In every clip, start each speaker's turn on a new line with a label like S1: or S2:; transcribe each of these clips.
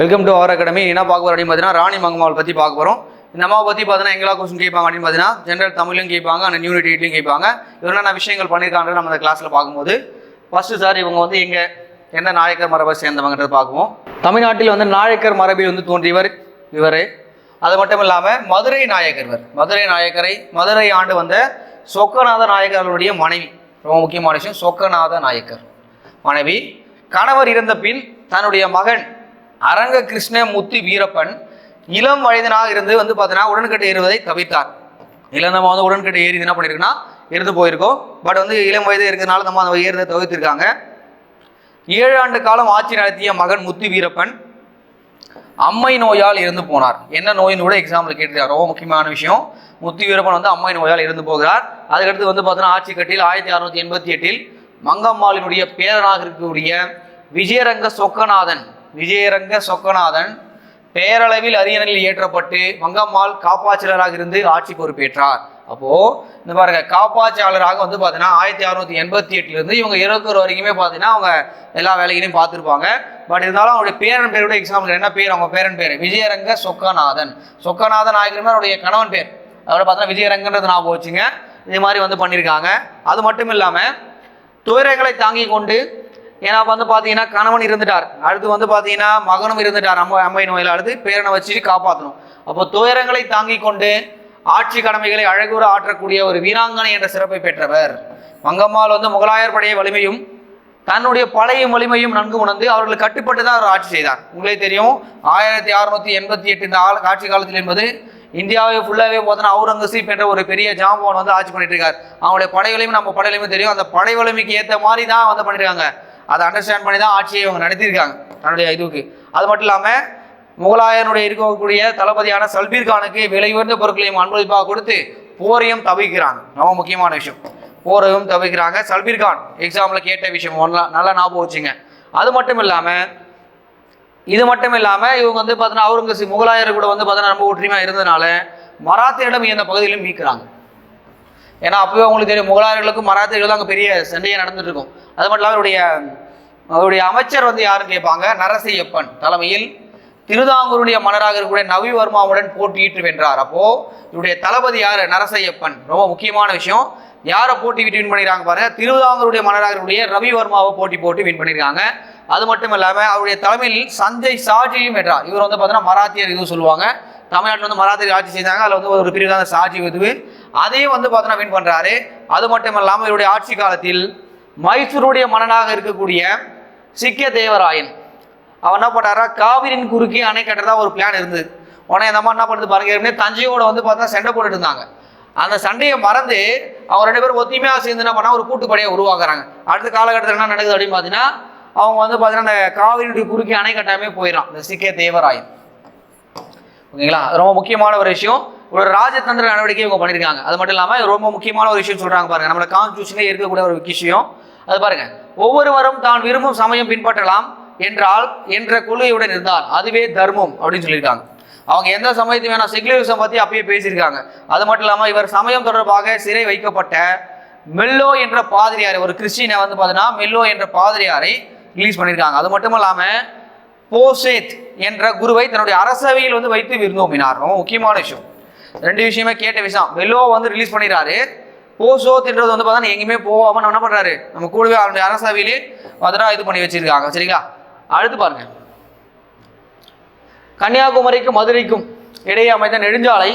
S1: Welcome to our academy என்ன பார்க்க போறோம் அப்படின்னு பார்த்தீங்கன்னா ராணி மங்கம்மாள் பற்றி பார்க்க போகிறோம் இந்த அம்மாவை பற்றி பார்த்தீங்கன்னா எங்களா கொஸ்டின் கேட்பாங்க அப்படின்னு பார்த்தீங்கன்னா ஜென்ரல் தமிழ்லையும் கேட்பாங்க அந்த நியூனிட் டேட்லையும் கேட்பாங்க. என்னென்ன விஷயங்கள் பண்ணியிருக்காங்க நம்ம அந்த கிளாஸில் பார்க்கும்போது ஃபஸ்ட்டு சார் இவங்க வந்து எங்கே எந்த நாயக்கர் மரபை சேர்ந்தவங்கன்றது பார்க்குவோம். தமிழ்நாட்டில் வந்து நாயக்கர் மரபில் வந்து தோன்றியவர் இவர். அது மட்டும் இல்லாமல் மதுரை நாயக்கர் இவர். மதுரை நாயக்கரை மதுரை ஆண்டு வந்த சொக்கநாத நாயக்கர்களுடைய மனைவி. ரொம்ப முக்கியமான விஷயம் சொக்கநாத நாயக்கர். மனைவி கணவர் இறந்த பின் தன்னுடைய மகன் அரங்க கிருஷ்ண முத்து வீரப்பன் இளம் வயதனாக இருந்து வந்து பார்த்தீங்கன்னா உடன்கட்டை ஏறுவதை தவிர்த்தார். இல்லை நம்ம வந்து உடன்கட்டை ஏறி என்ன பண்ணியிருக்குன்னா இருந்து போயிருக்கோம். பட் வந்து இளம் வயது இருக்கிறதுனால நம்ம அந்த ஏறுறதை தவிர்த்திருக்காங்க. ஏழு ஆண்டு காலம் ஆட்சி நடத்திய மகன் முத்து வீரப்பன் அம்மை நோயால் இறந்து போனார். என்ன நோயின்னு கூட எக்ஸாம்பிள் கேட்டிருக்கார். ரொம்ப முக்கியமான விஷயம். முத்து வீரப்பன் வந்து அம்மை நோயால் இறந்து போகிறார். அதுக்கடுத்து வந்து பார்த்தீங்கன்னா ஆட்சி கட்டில் ஆயிரத்தி அறுநூத்தி எண்பத்தி எட்டில் மங்கம்மாளினுடைய பேரனாக இருக்கக்கூடிய விஜயரங்க சொக்கநாதன் விஜயரங்க சொக்கநாதன் பேரளவில் அரியணையில் ஏற்றப்பட்டு மங்கம்மாள் காப்பாச்சலராக இருந்து ஆட்சி பொறுப்பேற்றார். அப்போ இந்த பாருங்க காப்பாட்சியாளராக வந்து பார்த்தீங்கன்னா ஆயிரத்தி அறுநூத்தி எண்பத்தி எட்டுலேருந்து இவங்க இருபத்தொரு வரைக்குமே பார்த்தீங்கன்னா அவங்க எல்லா வேலைகளையும் பார்த்துருப்பாங்க. பட் இருந்தாலும் அவருடைய பேரன் பேரோட எக்ஸாம்பிள் என்ன பேர்? அவங்க பேரன் பேர் விஜயரங்க சொக்கநாதன். சொக்கநாதன் ஆகிருமே அவருடைய கணவன் பேர். அதோட பார்த்தீங்கன்னா விஜயரங்கன்றது ஞாபகம் வச்சுங்க. இது மாதிரி வந்து பண்ணியிருக்காங்க அது மட்டும் இல்லாமல் துயரங்களை தாங்கி கொண்டு ஏன்னா வந்து பார்த்தீங்கன்னா கணவன் இருந்துட்டார். அடுத்து வந்து பார்த்தீங்கன்னா மகனும் இருந்துட்டார். அம்மா அம்மை நோயில் அடுத்து பேரனை வச்சுட்டு காப்பாற்றணும் அப்போ துயரங்களை தாங்கி கொண்டு ஆட்சி கடமைகளை அழகுற ஆற்றக்கூடிய ஒரு வீராங்கனை என்ற சிறப்பை பெற்றவர். மங்கம்மாள் வந்து முகலாயர் படைய வலிமையும் தன்னுடைய பழைய வலிமையும் நன்கு உணர்ந்து அவர்கள் கட்டுப்பட்டு தான் அவர் ஆட்சி செய்தார். உங்களே தெரியும் ஆயிரத்தி அறுநூத்தி எண்பத்தி எட்டு இந்த ஆள் ஆட்சி காலத்தில் என்பது இந்தியாவை ஃபுல்லாகவே பார்த்தோன்னா அவுரங்கசீப் என்ற ஒரு பெரிய ஜாம்பவான் வந்து ஆட்சி பண்ணிட்டு இருக்கார் அவங்களுடைய படை நம்ம படை தெரியும். அந்த படை வலிமைக்கு ஏற்ற மாதிரி தான் வந்து பண்ணிருக்காங்க. அதை அண்டர்ஸ்டாண்ட் பண்ணி தான் ஆட்சியை இவங்க நடத்தியிருக்காங்க. தன்னுடைய இதுவுக்கு. அது மட்டும் இல்லாமல் முகலாயனுடைய இருக்கக்கூடிய தளபதியான சல்பீர்கானுக்கு விலை உயர்ந்த பொருட்களையும் அன்பளிப்பாக கொடுத்து போரையும் தவிக்கிறாங்க ரொம்ப முக்கியமான விஷயம். போரையும் தவிக்கிறாங்க சல்பீர்கான் எக்ஸாமில் கேட்ட விஷயம். ஒன்றா நல்லா ஞாபகம் வச்சுங்க. அது மட்டும் இல்லாமல் இது மட்டும் இல்லாமல் இவங்க வந்து பார்த்தீங்கன்னா அவுரங்கசீப் முகலாயர் கூட வந்து பார்த்தீங்கன்னா ரொம்ப ஒற்றுமையாக இருந்ததுனால மராத்தியரிடம் இந்த பகுதியிலும் மீட்கிறாங்க. ஏன்னா அப்பவே அவங்களுக்கு தெரியும் முகலாயர்களுக்கும் மராத்தியர்களும் அங்கே பெரிய சண்டையை நடந்துட்டு இருக்கும் அது மட்டும் இல்லாமல் அவருடைய அவருடைய அமைச்சர் வந்து யாருன்னு கேட்பாங்க நரசையப்பன் தலைமையில் திருதாங்கூருடைய மன்னராக இருக்கக்கூடிய நவிவர்மாவுடன் போட்டியிட்டு வென்றார். அப்போ இவருடைய தளபதி யாரு? நரசையப்பன். ரொம்ப முக்கியமான விஷயம். யாரை போட்டி விட்டு வின் பண்ணிருக்காங்க பாருங்க. திருவிதாங்கூருடைய மன்னராக இருக்கக்கூடிய ரவிவர்மாவை போட்டி போட்டு வின் பண்ணியிருக்காங்க அது மட்டும் இல்லாமல் அவருடைய தலைமையில் சஞ்சய் சாஜியும் வென்றார். இவர் வந்து பார்த்தீங்கன்னா மராத்தியர் இதுவும் சொல்லுவாங்க. தமிழ்நாட்டில் வந்து மராத்தியர் ஆட்சி செய்தாங்க. அதில் வந்து ஒரு பிரிவு தான் சாஜி இதுவு அதையும் வந்து பார்த்தோன்னா வின் பண்ணுறாரு அது மட்டும் இல்லாமல் இவருடைய ஆட்சி காலத்தில் மைசூருடைய மன்னனாக இருக்கக்கூடிய சிக்கிய தேவராயன் அவன் என்ன பண்ணாரா? காவிரியின் குறுக்கே அணை கட்டுறதா ஒரு பிளான் இருந்தது. உடனே இந்த அம்மா என்ன பண்ணுது பாருங்க ஏற்கனவே தஞ்சையோட வந்து பார்த்தா சண்டை போட்டுட்டு இருந்தாங்க. அந்த சண்டையை மறந்து அவங்க ரெண்டு பேரும் ஒத்துமையாக சேர்ந்து என்ன பண்ணா ஒரு கூட்டுப்படையை உருவாக்குறாங்க. அடுத்த காலகட்டத்தில் என்ன நடக்குது அப்படின்னு பார்த்தீங்கன்னா அவங்க வந்து பார்த்தீங்கன்னா அந்த காவிரியுடைய குறுக்கே அணை கட்டாமே போயிடறான் இந்த சிக்கே தேவராயன். ஓகேங்களா? ரொம்ப முக்கியமான ஒரு விஷயம். ஒரு ராஜதந்திர நடவடிக்கை இவங்க பண்ணியிருக்காங்க. அது மட்டும் இல்லாமல் ரொம்ப முக்கியமான ஒரு விஷயம் சொல்கிறாங்க பாருங்க. நம்மளை கான்ஸ்டியூஷனே இருக்கக்கூடிய ஒரு விஷயம். அது பாருங்கள் ஒவ்வொருவரும் தான் விரும்பும் சமயம் பின்பற்றலாம். என்றால் என்ற கொள்கையுடன் இருந்தால் அதுவே தர்மம் அப்படின்னு சொல்லியிருக்காங்க. அவங்க எந்த சமயத்தையும் வேணா செகுலரிசம் பற்றி அப்பயே பேசியிருக்காங்க. அது மட்டும் இல்லாமல் இவர் சமயம் தொடர்பாக சிறை வைக்கப்பட்ட மெல்லோ என்ற பாதிரியார் ஒரு கிறிஸ்டினை வந்து பார்த்தீங்கன்னா மெல்லோ என்ற பாதிரியாரை ரிலீஸ் பண்ணியிருக்காங்க. அது மட்டும் இல்லாமல் போசேத் என்ற குருவை தன்னுடைய அரசவையில் வந்து வைத்து விருந்தோம்பினார் ரொம்ப முக்கியமான விஷயம். ரெண்டு விஷயமே கேட்ட விஷயம். மெல்லோ வந்து ரிலீஸ் பண்ணிடுறாரு. போசோத்ன்றது வந்து பார்த்தா எங்கேயுமே போகாமல் நம்ம என்ன பண்ணுறாரு நம்ம கூடவே அவருடைய அரசவையிலே மதுரா இது பண்ணி வச்சிருக்காங்க. சரிங்களா? அடுத்து பாருங்க. கன்னியாகுமரிக்கும் மதுரைக்கும் இடையே அமைந்த நெடுஞ்சாலை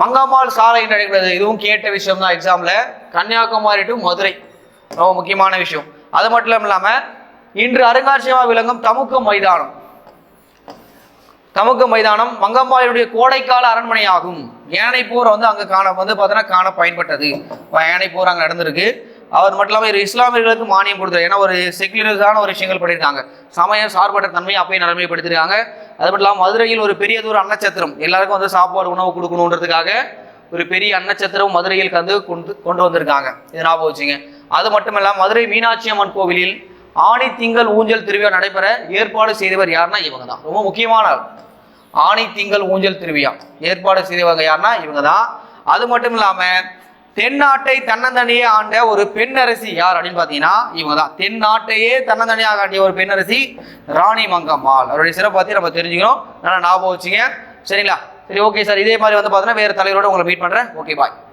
S1: மங்கம்மாள் சாலை என்று அழைக்கிறது இதுவும் கேட்ட விஷயம் தான் எக்ஸாம்ல கன்னியாகுமரி டு மதுரை. ரொம்ப முக்கியமான விஷயம். அது மட்டும் இல்லாமல் இன்று அருங்காட்சியகமாக விளங்கும் தமுக்கம் மைதானம். தமுக்க மைதானம் மங்கம்பாளையுடைய கோடைக்கால அரண்மனையாகும். யானை போர் வந்து அங்கே காண வந்து பார்த்தீங்கன்னா காண பயன்பட்டது. யானை போர் அங்கே நடந்திருக்கு. அவர் மட்டும் இல்லாமல் இவர் இஸ்லாமியர்களுக்கு மானியம் கொடுத்தாரு ஏன்னா ஒரு செக்யூலரிஸான ஒரு விஷயங்கள் பண்ணியிருக்காங்க. சமயம் சார்பற்ற தன்மையை அப்பயே நடைமுறைப்படுத்திருக்காங்க அது மட்டும் இல்லாமல் மதுரையில் ஒரு பெரிய தூரம் அன்னச்சத்திரம். எல்லாருக்கும் வந்து சாப்பாடு உணவு கொடுக்கணுன்றதுக்காக ஒரு பெரிய அன்னச்சத்திரம் மதுரையில் கந்து கொண்டு கொண்டு வந்திருக்காங்க. இது ஞாபகம் வச்சுங்க. அது மட்டும் இல்லாமல் மதுரை மீனாட்சி அம்மன் கோவிலில் ஆணி திங்கள் ஊஞ்சல் திருவிழா நடைபெற ஏற்பாடு செய்தவர் யாருன்னா இவங்க தான். ரொம்ப முக்கியமான ஆணி திங்கள் ஊஞ்சல் திருவிழா. ஏற்பாடு செய்தவங்க யாருன்னா இவங்க தான். அது மட்டும் இல்லாமல் தென்னாட்டை தன்னந்தனியே ஆண்ட ஒரு பெண்ணரசி. யார் அப்படின்னு பார்த்தீங்கன்னா இவங்க தான் தென்னாட்டையே தன்னந்தனியாக ஆண்டிய ஒரு பெண்ணரசி ராணி மங்கம்மாள். அவருடைய சிறப்பு பற்றி நம்ம தெரிஞ்சுக்கிறோம் நல்லா ஞாபகம் வச்சுங்க சரிங்களா? சரி ஓகே சார் இதே மாதிரி வந்து பார்த்தீங்கன்னா வேறு தலைவரோட உங்களை மீட் பண்ணுறேன் ஓகே பாய்